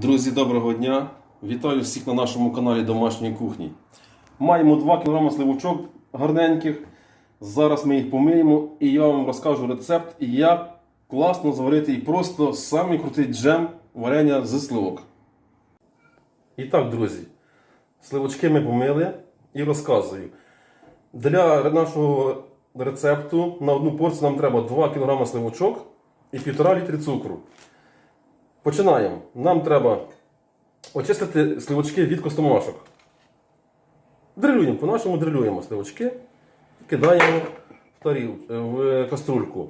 Друзі, доброго дня! Вітаю всіх на нашому каналі Домашньої кухні. Маємо 2 кг сливочок гарненьких. Зараз ми їх помиємо і я вам розкажу рецепт, як класно зварити і просто самий крутий джем варення з сливок. І так, друзі, сливочки ми помили і розказую. Для нашого рецепту на одну порцію нам треба 2 кг сливочок і 1,5 літри цукру. Починаємо. Нам треба очистити сливочки від костомашок. Дрилюємо, по-нашому дрилюємо сливочки і кидаємо в, таріл, е, в каструльку.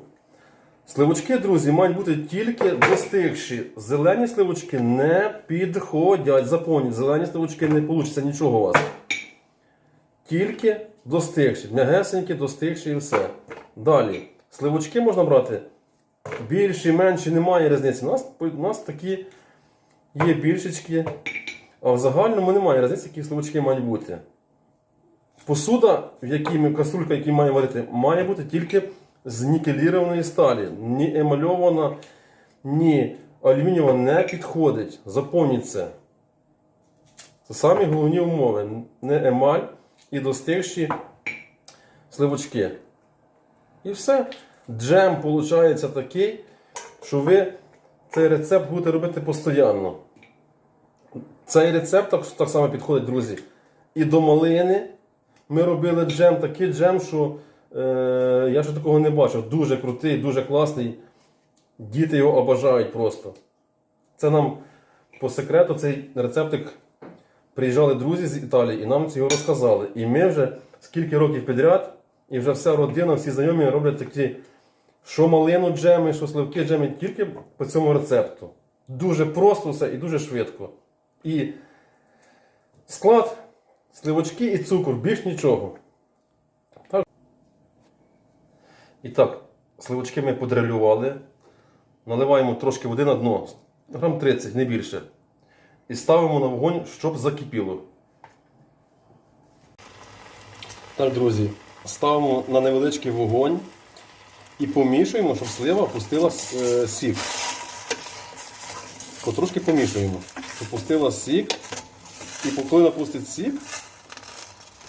Сливочки, друзі, мають бути тільки достигші. Зелені сливочки не підходять. Запомніть, зелені сливочки не вийде нічого у вас. Тільки достигші. М'ягесенькі, достигші і все. Далі. Сливочки можна брати більші, менші, немає різниці. У нас, у нас такі є більшечки, а в загальному немає різниці, які сливочки мають бути. Посуда, в якій ми каструлька, які має варити, має бути тільки з нікелірованої сталі. Ні емальована, ні алюмінієва не підходить. Запомніть. Це самі головні умови. Не емаль і достигші сливочки. І все. Джем виходить такий, що ви цей рецепт будете робити постійно. Цей рецепт так, так само підходить, друзі. І до малини ми робили джем, такий джем, що е, я ще такого не бачив. Дуже крутий, дуже класний. Діти його обажають просто. Це нам по секрету цей рецептик приїжджали друзі з Італії і нам цього розказали. І ми вже скільки років підряд, і вже вся родина, всі знайомі роблять такі, що малину джеми, що сливки джеми, тільки по цьому рецепту. Дуже просто все і дуже швидко. І склад, сливочки і цукор, більш нічого. Так. І так, сливочки ми подрелювали. Наливаємо трошки води на дно, грам 30, не більше. І ставимо на вогонь, щоб закипіло. Так, друзі, ставимо на невеличкий вогонь і помішуємо, щоб слива пустила е, сік. Потрошки помішуємо, щоб пустила сік. І коли напустить сік,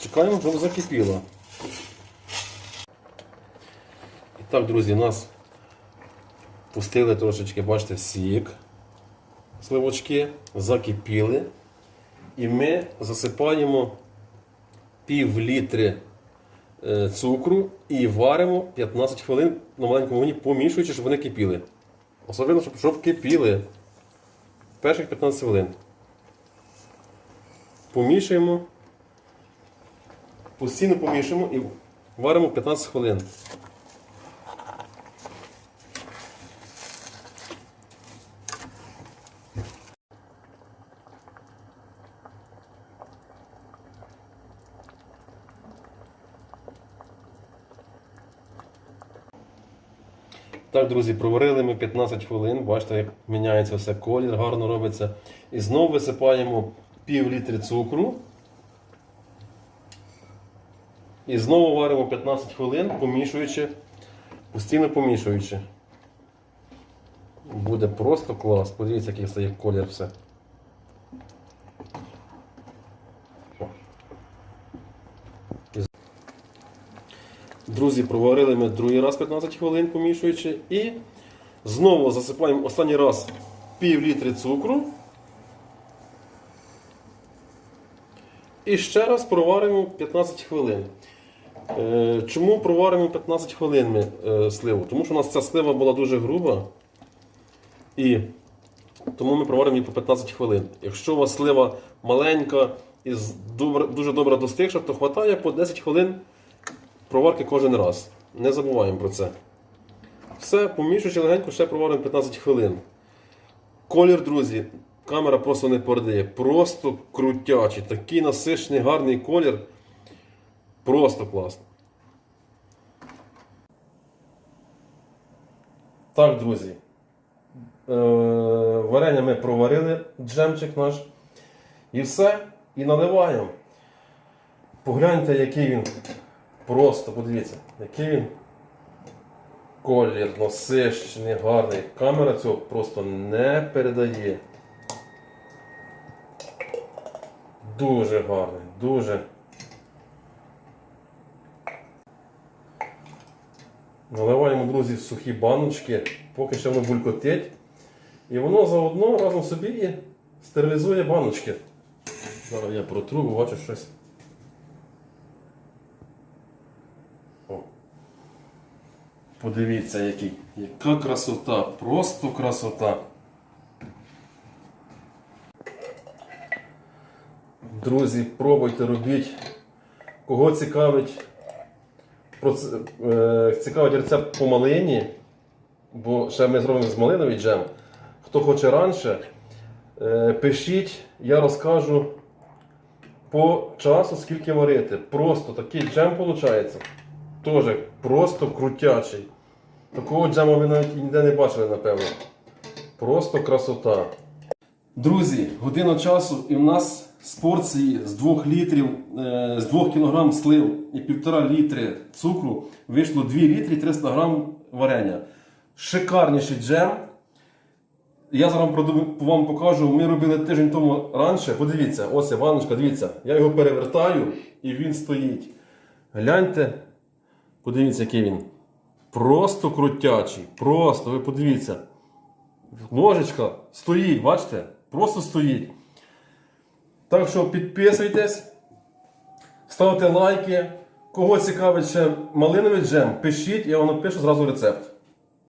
чекаємо, щоб закипіло. І так, друзі, нас пустили трошечки, бачите, сік. Сливочки закипіли. І ми засипаємо пів літри цукру і варимо 15 хвилин на маленькому вогні, помішуючи, щоб вони кипіли. Особливо, щоб, щоб кипіли. Перших 15 хвилин. Помішуємо. Постійно помішуємо і варимо 15 хвилин. Так, друзі, проварили ми 15 хвилин. Бачите, як міняється все колір, гарно робиться. І знову висипаємо пів літри цукру. І знову варимо 15 хвилин, помішуючи, постійно помішуючи. Буде просто клас. Подивіться, який стає колір все. Друзі, проварили ми другий раз 15 хвилин помішуючи. І знову засипаємо останній раз пів літри цукру. І ще раз проваримо 15 хвилин. Е, Чому проваримо 15 хвилин ми е, сливу? Тому що у нас ця слива була дуже груба. І тому ми проваримо її по 15 хвилин. Якщо у вас слива маленька і дуже добре достигша, то вистачає по 10 хвилин проварки кожен раз. Не забуваємо про це. Все, помішуючи легенько, ще проваримо 15 хвилин. Колір, друзі, камера просто не передає. Просто крутячий. Такий насичений, гарний колір. Просто класно. Так, друзі. Е, варення ми проварили, джемчик наш. І все. І наливаємо. Погляньте, який він Просто подивіться, який він колір, насичений, гарний. Камера цього просто не передає. дуже гарний, дуже. Наливаємо, друзі, в сухі баночки, поки ще воно булькотить. І воно заодно разом собі стерилізує баночки. Зараз я протру, бачу щось. Подивіться, який. Яка красота, просто красота. Друзі, пробуйте, робіть. Кого цікавить, е, цікавить рецепт по малині, бо ще ми зробимо з малиновий джем. Хто хоче раніше, е, пишіть, я розкажу по часу, скільки варити. Просто такий джем виходить. Теж просто крутячий. Такого джему ви навіть ніде не бачили, напевно. Просто красота. Друзі, година часу і в нас з порції з 2 літрів, е, з 2 кг слив і 1,5 літри цукру вийшло 2 літри і 300 грам варення. Шикарніший джем. Я зараз вам покажу. Ми робили тиждень тому раніше. Подивіться, ось ця ванночка, дивіться. Я його перевертаю і він стоїть. Гляньте, подивіться, який він. Просто крутячий. Просто, ви подивіться. Ложечка стоїть, бачите? Просто стоїть. Так що підписуйтесь, ставте лайки. Кого цікавить ще малиновий джем, пишіть, я вам напишу зразу рецепт.